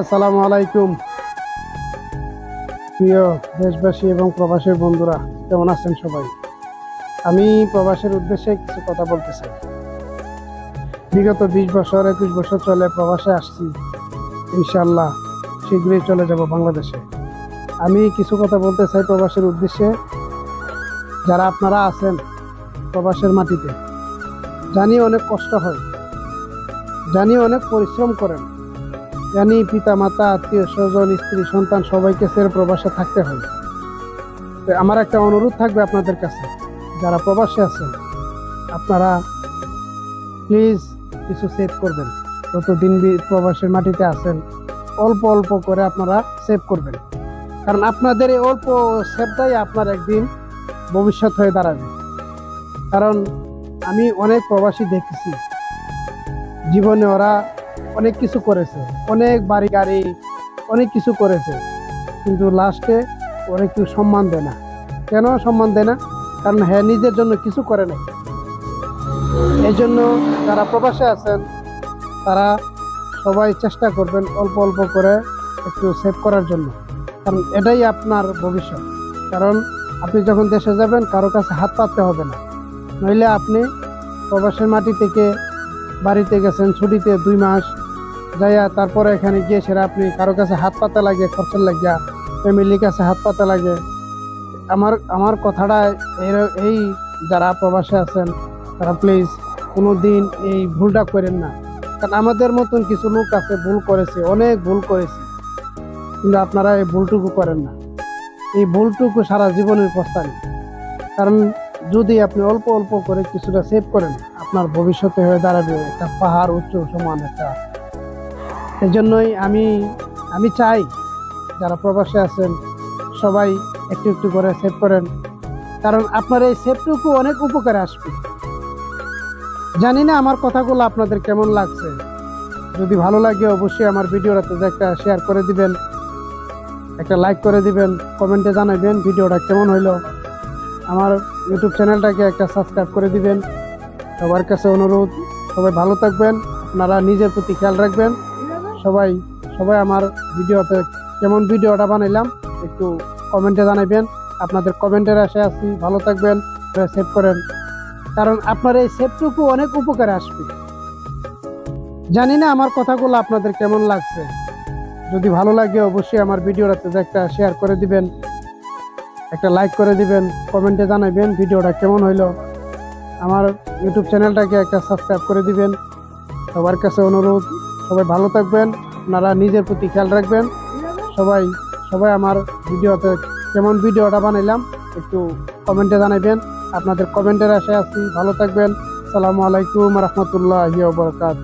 আসসালামু আলাইকুম। প্রিয় দেশবাসী এবং প্রবাসের বন্ধুরা, কেমন আছেন সবাই? আমি প্রবাসের উদ্দেশ্যে কিছু কথা বলতে চাই। বিগত বিশ বছর, একুশ বছর চলে প্রবাসে আসছি। ইনশাল্লাহ শীঘ্রই চলে যাব বাংলাদেশে। আমি কিছু কথা বলতে চাই প্রবাসের উদ্দেশ্যে। যারা আপনারা আছেন প্রবাসের মাটিতে জানি অনেক কষ্ট হয়। জানি অনেক পরিশ্রম করেন। জানি পিতা মাতা আত্মীয় স্বজন, স্ত্রী, সন্তান সবাইকে ছেড়ে প্রবাসে থাকতে তো আমার একটা অনুরোধ থাকবে আপনাদের কাছে। যারা প্রবাসে আছেন, আপনারা প্লিজ কিছু সেভ করবেন। যতদিন প্রবাসের মাটিতে আছেন, অল্প অল্প করে আপনারা সেভ করবেন। কারণ আপনাদের এই অল্প সেভটাই আপনার একদিন ভবিষ্যৎ হয়ে দাঁড়াবে। কারণ আমি অনেক প্রবাসী দেখেছি। জীবনে ওরা অনেক কিছু করেছে। অনেক বাড়ি গাড়ি, অনেক কিছু করেছে। কিন্তু লাস্টে অনেক কিছু সম্মান দেয় না। কেন সম্মান দেয় না? কারণ হ্যাঁ নিজের জন্য কিছু করে না এই জন্য যারা প্রবাসে আছেন, তারা সবাই চেষ্টা করবেন অল্প অল্প করে একটু সেভ করার জন্য। কারণ এটাই আপনার ভবিষ্যৎ। কারণ আপনি যখন দেশে যাবেন, কারও কাছে হাত পাততে হবে না। নইলে আপনি প্রবাসের মাটি থেকে বাড়িতে গেছেন, ছুটিতে দুই মাস যাইয়া তারপরে এখানে গিয়ে সেরা আপনি কারও কাছে হাত পাতা লাগে খরচের লাগিয়া ফ্যামিলির কাছে হাত পাতা লাগে আমার আমার কথাটা এর- এই যারা প্রবাসে আছেন, তারা প্লিজ কোনো দিন এই ভুলটা করেন না। কারণ আমাদের মতন কিছু লোক আছে, ভুল করেছে, অনেক ভুল করেছে, কিন্তু আপনারা এই ভুলটুকু করেন না। এই ভুলটুকু সারা জীবনের প্রস্তানি কারণ যদি আপনি অল্প অল্প করে কিছুটা সেভ করেন, আপনার ভবিষ্যতে হয়ে দাঁড়াবে একটা পাহাড় উচ্চ সমান একটা এই জন্যই আমি আমি চাই যারা প্রবাসে আছেন, সবাই একটু একটু করে সেভ করেন। কারণ আপনার এই সেভটুকু অনেক উপকারে আসবে। জানি না আমার কথাগুলো আপনাদের কেমন লাগছে। যদি ভালো লাগে অবশ্যই আমার ভিডিওটাতে একটা শেয়ার করে দিবেন, একটা লাইক করে দিবেন কমেন্টে জানাবেন ভিডিওটা কেমন হইল। আমার ইউটিউব চ্যানেলটাকে একটা সাবস্ক্রাইব করে দিবেন। সবার কাছে অনুরোধ, সবাই ভালো থাকবেন, আপনারা নিজের প্রতি খেয়াল রাখবেন। সবাই সবাই আমার ভিডিওতে কেমন ভিডিওটা বানাইলাম, একটু কমেন্টে জানাবেন আপনাদের কমেন্টের আশায় আসি ভালো থাকবেন সেভ করেন। কারণ আপনার এই সেভটুকু অনেক উপকারে আসবে। জানি না আমার কথাগুলো আপনাদের কেমন লাগছে। যদি ভালো লাগে অবশ্যই আমার ভিডিওটাতে একটা শেয়ার করে দিবেন, একটা লাইক করে দিবেন, কমেন্টে জানাবেন ভিডিওটা কেমন হইল। আমার ইউটিউব চ্যানেলটাকে একটা সাবস্ক্রাইব করে দিবেন। সবার কাছে অনুরোধ সবাই ভালো থাকবেন, আপনারা নিজের প্রতি খেয়াল রাখবেন। সবাই সবাই আমার ভিডিওতে কেমন ভিডিওটা বানাইলাম, একটু কমেন্টে জানাইবেন। আপনাদের কমেন্টের আশায় আছি। ভালো থাকবেন। সালামু আলাইকুম রহমতুল্লাহ বরকাত